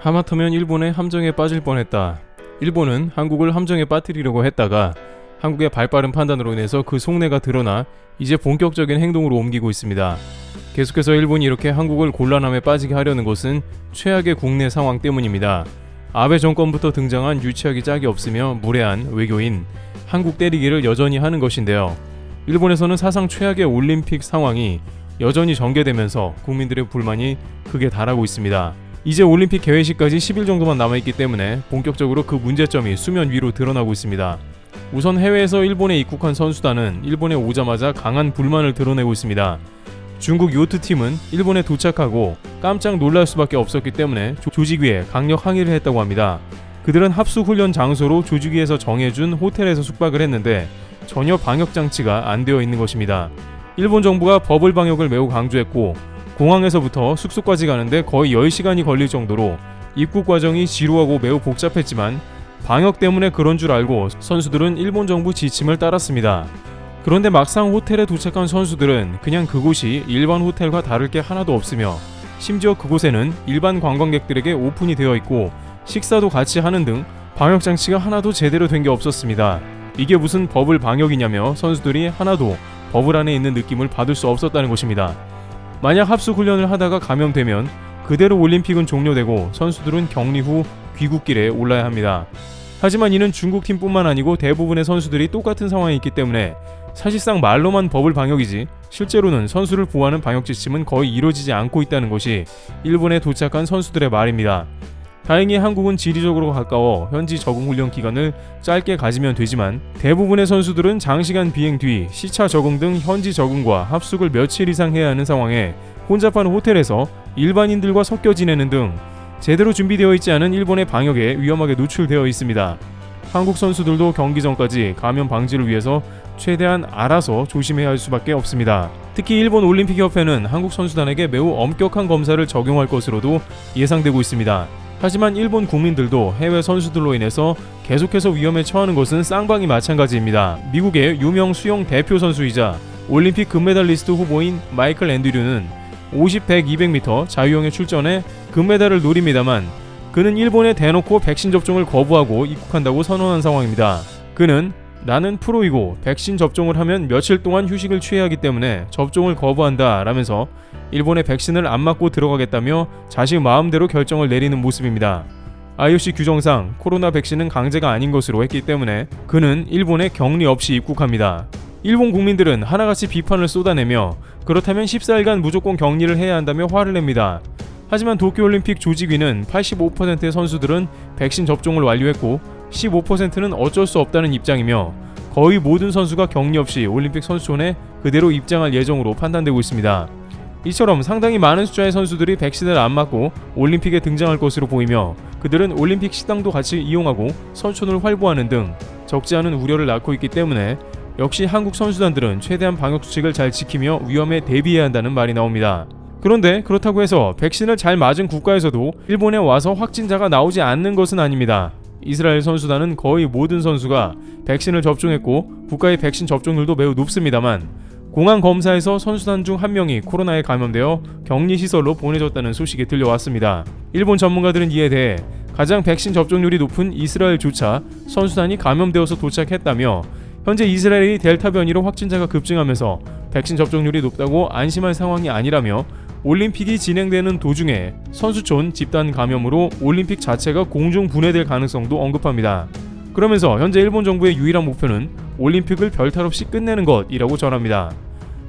하마터면 일본의 함정에 빠질 뻔했다. 일본은 한국을 함정에 빠뜨리려고 했다가 한국의 발빠른 판단으로 인해서 그 속내가 드러나 이제 본격적인 행동으로 옮기고 있습니다. 계속해서 일본이 이렇게 한국을 곤란함에 빠지게 하려는 것은 최악의 국내 상황 때문입니다. 아베 정권부터 등장한 유치하기 짝이 없으며 무례한 외교인 한국 때리기를 여전히 하는 것인데요. 일본에서는 사상 최악의 올림픽 상황이 여전히 전개되면서 국민들의 불만이 크게 달하고 있습니다. 이제 올림픽 개회식까지 10일 정도만 남아있기 때문에 본격적으로 그 문제점이 수면 위로 드러나고 있습니다. 우선 해외에서 일본에 입국한 선수단은 일본에 오자마자 강한 불만을 드러내고 있습니다. 중국 요트팀은 일본에 도착하고 깜짝 놀랄 수밖에 없었기 때문에 조- 조직위에 강력 항의를 했다고 합니다. 그들은 합숙 훈련 장소로 조직위에서 정해준 호텔에서 숙박을 했는데 전혀 방역 장치가 안 되어 있는 것입니다. 일본 정부가 버블 방역을 매우 강조했고 공항에서부터 숙소까지 가는데 거의 10시간이 걸릴 정도로 입국 과정이 지루하고 매우 복잡했지만 방역 때문에 그런 줄 알고 선수들은 일본 정부 지침을 따랐습니다. 그런데 막상 호텔에 도착한 선수들은 그냥 그곳이 일반 호텔과 다를 게 하나도 없으며 심지어 그곳에는 일반 관광객들에게 오픈이 되어 있고 식사도 같이 하는 등 방역 장치가 하나도 제대로 된 게 없었습니다. 이게 무슨 버블 방역이냐며 선수들이 하나도 버블 안에 있는 느낌을 받을 수 없었다는 것입니다. 만약 합숙 훈련을 하다가 감염되면 그대로 올림픽은 종료되고 선수들은 격리 후 귀국길에 올라야 합니다. 하지만 이는 중국 팀뿐만 아니고 대부분의 선수들이 똑같은 상황에 있기 때문에 사실상 말로만 버블 방역이지 실제로는 선수를 보호하는 방역 지침은 거의 이루어지지 않고 있다는 것이 일본에 도착한 선수들의 말입니다. 다행히 한국은 지리적으로 가까워 현지 적응 훈련 기간을 짧게 가지면 되지만 대부분의 선수들은 장시간 비행 뒤 시차 적응 등 현지 적응과 합숙을 며칠 이상 해야 하는 상황에 혼잡한 호텔에서 일반인들과 섞여 지내는 등 제대로 준비되어 있지 않은 일본의 방역에 위험하게 노출되어 있습니다. 한국 선수들도 경기 전까지 감염 방지를 위해서 최대한 알아서 조심해야 할 수밖에 없습니다. 특히 일본 올림픽 협회는 한국 선수단에게 매우 엄격한 검사를 적용할 것으로도 예상되고 있습니다. 하지만 일본 국민들도 해외 선수들로 인해서 계속해서 위험에 처하는 것은 쌍방이 마찬가지입니다. 미국의 유명 수영 대표 선수이자 올림픽 금메달리스트 후보인 마이클 앤드류는 50, 100, 200m 자유형에 출전해 금메달을 노립니다만 그는 일본에 대놓고 백신 접종을 거부하고 입국한다고 선언한 상황입니다. 그는 나는 프로이고 백신 접종을 하면 며칠 동안 휴식을 취해야 하기 때문에 접종을 거부한다 라면서 일본에 백신을 안 맞고 들어가겠다며 자신 마음대로 결정을 내리는 모습입니다. IOC 규정상 코로나 백신은 강제가 아닌 것으로 했기 때문에 그는 일본에 격리 없이 입국합니다. 일본 국민들은 하나같이 비판을 쏟아내며 그렇다면 14일간 무조건 격리를 해야 한다며 화를 냅니다. 하지만 도쿄올림픽 조직위는 85%의 선수들은 백신 접종을 완료했고 15%는 어쩔 수 없다는 입장이며 거의 모든 선수가 격리 없이 올림픽 선수촌에 그대로 입장할 예정으로 판단되고 있습니다. 이처럼 상당히 많은 숫자의 선수들이 백신을 안 맞고 올림픽에 등장할 것으로 보이며 그들은 올림픽 식당도 같이 이용하고 선촌을 활보하는 등 적지 않은 우려를 낳고 있기 때문에 역시 한국 선수단들은 최대한 방역 수칙을 잘 지키며 위험에 대비해야 한다는 말이 나옵니다. 그런데 그렇다고 해서 백신을 잘 맞은 국가에서도 일본에 와서 확진자가 나오지 않는 것은 아닙니다. 이스라엘 선수단은 거의 모든 선수가 백신을 접종했고 국가의 백신 접종률도 매우 높습니다만 공항 검사에서 선수단 중 한 명이 코로나에 감염되어 격리 시설로 보내졌다는 소식이 들려왔습니다. 일본 전문가들은 이에 대해 가장 백신 접종률이 높은 이스라엘조차 선수단이 감염되어서 도착했다며 현재 이스라엘이 델타 변이로 확진자가 급증하면서 백신 접종률이 높다고 안심할 상황이 아니라며 올림픽이 진행되는 도중에 선수촌 집단 감염으로 올림픽 자체가 공중 분해될 가능성도 언급합니다. 그러면서 현재 일본 정부의 유일한 목표는 올림픽을 별탈 없이 끝내는 것이라고 전합니다.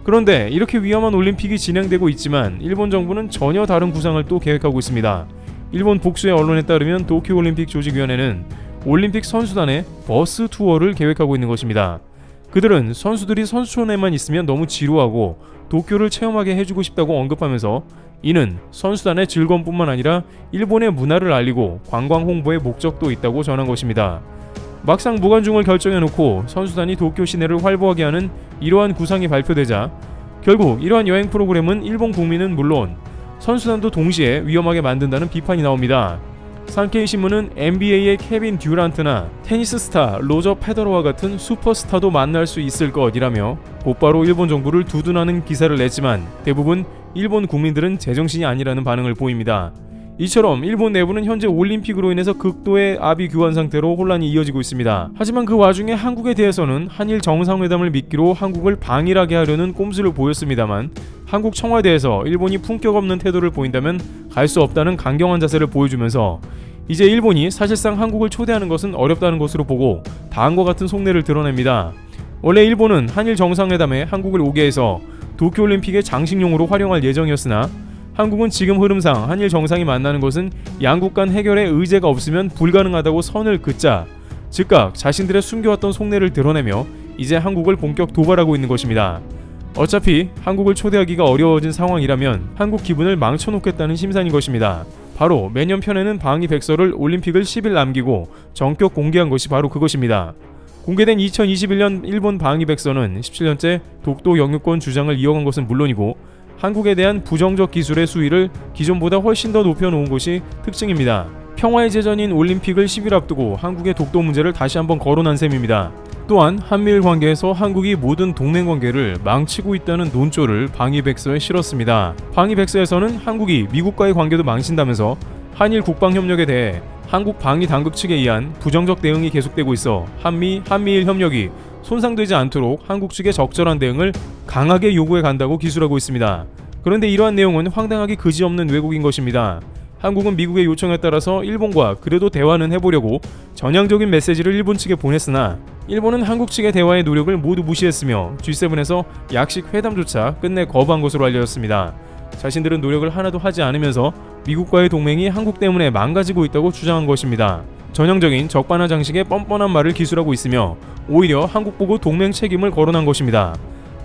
그런데 이렇게 위험한 올림픽이 진행되고 있지만 일본 정부는 전혀 다른 구상을 또 계획하고 있습니다. 일본 복수의 언론에 따르면 도쿄올림픽 조직위원회는 올림픽 선수단의 버스 투어를 계획하고 있는 것입니다. 그들은 선수들이 선수촌에만 있으면 너무 지루하고 도쿄를 체험하게 해주고 싶다고 언급하면서 이는 선수단의 즐거움뿐만 아니라 일본의 문화를 알리고 관광 홍보의 목적도 있다고 전한 것입니다. 막상 무관중을 결정해놓고 선수단이 도쿄 시내를 활보하게 하는 이러한 구상이 발표되자 결국 이러한 여행 프로그램은 일본 국민은 물론 선수단도 동시에 위험하게 만든다는 비판이 나옵니다. 산케이 신문은 NBA의 케빈 듀란트나 테니스 스타 로저 페더러와 같은 슈퍼스타도 만날 수 있을 것이라며 곧바로 일본 정부를 두둔하는 기사를 냈지만 대부분 일본 국민들은 제정신이 아니라는 반응을 보입니다. 이처럼 일본 내부는 현재 올림픽으로 인해서 극도의 아비 규환 상태로 혼란이 이어지고 있습니다. 하지만 그 와중에 한국에 대해서는 한일 정상회담을 미끼로 한국을 방일하게 하려는 꼼수를 보였습니다만 한국 청와대에서 일본이 품격 없는 태도를 보인다면 갈 수 없다는 강경한 자세를 보여주면서 이제 일본이 사실상 한국을 초대하는 것은 어렵다는 것으로 보고 다음과 같은 속내를 드러냅니다. 원래 일본은 한일 정상회담에 한국을 오게 해서 도쿄올림픽의 장식용으로 활용할 예정이었으나 한국은 지금 흐름상 한일 정상이 만나는 것은 양국 간 해결에 의제가 없으면 불가능하다고 선을 긋자 즉각 자신들의 숨겨왔던 속내를 드러내며 이제 한국을 본격 도발하고 있는 것입니다. 어차피 한국을 초대하기가 어려워진 상황이라면 한국 기분을 망쳐놓겠다는 심산인 것입니다. 바로 매년 편에는 방위 백서를 올림픽을 10일 남기고 전격 공개한 것이 바로 그것입니다. 공개된 2021년 일본 방위 백서는 17년째 독도 영유권 주장을 이어간 것은 물론이고 한국에 대한 부정적 기술의 수위를 기존보다 훨씬 더 높여놓은 것이 특징입니다. 평화의 제전인 올림픽을 10일 앞두고 한국의 독도 문제를 다시 한번 거론한 셈입니다. 또한 한미일 관계에서 한국이 모든 동맹 관계를 망치고 있다는 논조를 방위백서에 실었습니다. 방위백서에서는 한국이 미국과의 관계도 망친다면서 한일 국방 협력에 대해 한국 방위 당국 측에 의한 부정적 대응이 계속되고 있어 한미 한미일 협력이 손상되지 않도록 한국 측의 적절한 대응을 강하게 요구해 간다고 기술하고 있습니다. 그런데 이러한 내용은 황당하기 그지없는 왜곡인 것입니다. 한국은 미국의 요청에 따라서 일본과 그래도 대화는 해보려고 전향적인 메시지를 일본 측에 보냈으나 일본은 한국 측의 대화의 노력을 모두 무시했으며 G7에서 약식 회담조차 끝내 거부한 것으로 알려졌습니다. 자신들은 노력을 하나도 하지 않으면서 미국과의 동맹이 한국 때문에 망가지고 있다고 주장한 것입니다. 전형적인 적반하 장식의 뻔뻔한 말을 기술하고 있으며 오히려 한국 보고 동맹 책임을 거론한 것입니다.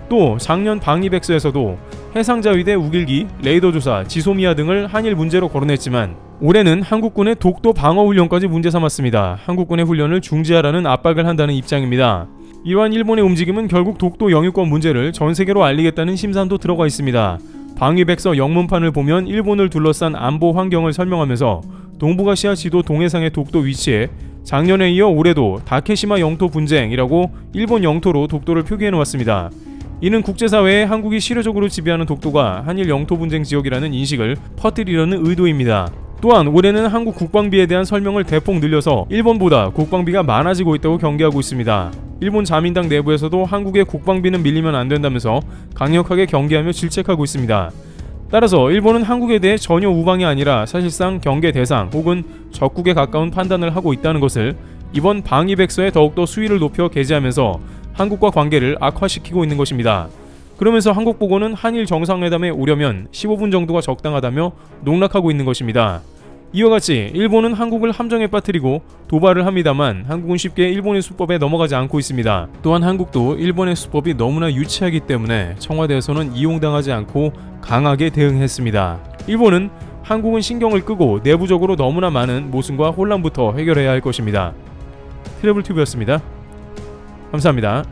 또 작년 방위백서에서도 해상자위대 우길기, 레이더 조사, 지소미아 등을 한일 문제로 거론했지만 올해는 한국군의 독도 방어 훈련까지 문제 삼았습니다. 한국군의 훈련을 중지하라는 압박을 한다는 입장입니다. 이러한 일본의 움직임은 결국 독도 영유권 문제를 전 세계로 알리겠다는 심산도 들어가 있습니다. 방위백서 영문판을 보면 일본을 둘러싼 안보 환경을 설명하면서 동북아시아 지도 동해상의 독도 위치에 작년에 이어 올해도 다케시마 영토 분쟁이라고 일본 영토로 독도를 표기해 놓았습니다. 이는 국제사회에 한국이 실효적으로 지배하는 독도가 한일 영토 분쟁 지역이라는 인식을 퍼뜨리려는 의도입니다. 또한 올해는 한국 국방비에 대한 설명을 대폭 늘려서 일본보다 국방비가 많아지고 있다고 경계하고 있습니다. 일본 자민당 내부에서도 한국의 국방비는 밀리면 안 된다면서 강력하게 경계하며 질책하고 있습니다. 따라서 일본은 한국에 대해 전혀 우방이 아니라 사실상 경계 대상 혹은 적국에 가까운 판단을 하고 있다는 것을 이번 방위백서에 더욱더 수위를 높여 게재하면서 한국과 관계를 악화시키고 있는 것입니다. 그러면서 한국 보고는 한일 정상회담에 오려면 15분 정도가 적당하다며 농락하고 있는 것입니다. 이와 같이 일본은 한국을 함정에 빠뜨리고 도발을 합니다만 한국은 쉽게 일본의 수법에 넘어가지 않고 있습니다. 또한 한국도 일본의 수법이 너무나 유치하기 때문에 청와대에서는 이용당하지 않고 강하게 대응했습니다. 일본은 한국은 신경을 끄고 내부적으로 너무나 많은 모순과 혼란부터 해결해야 할 것입니다. 트래블 튜브였습니다. 감사합니다.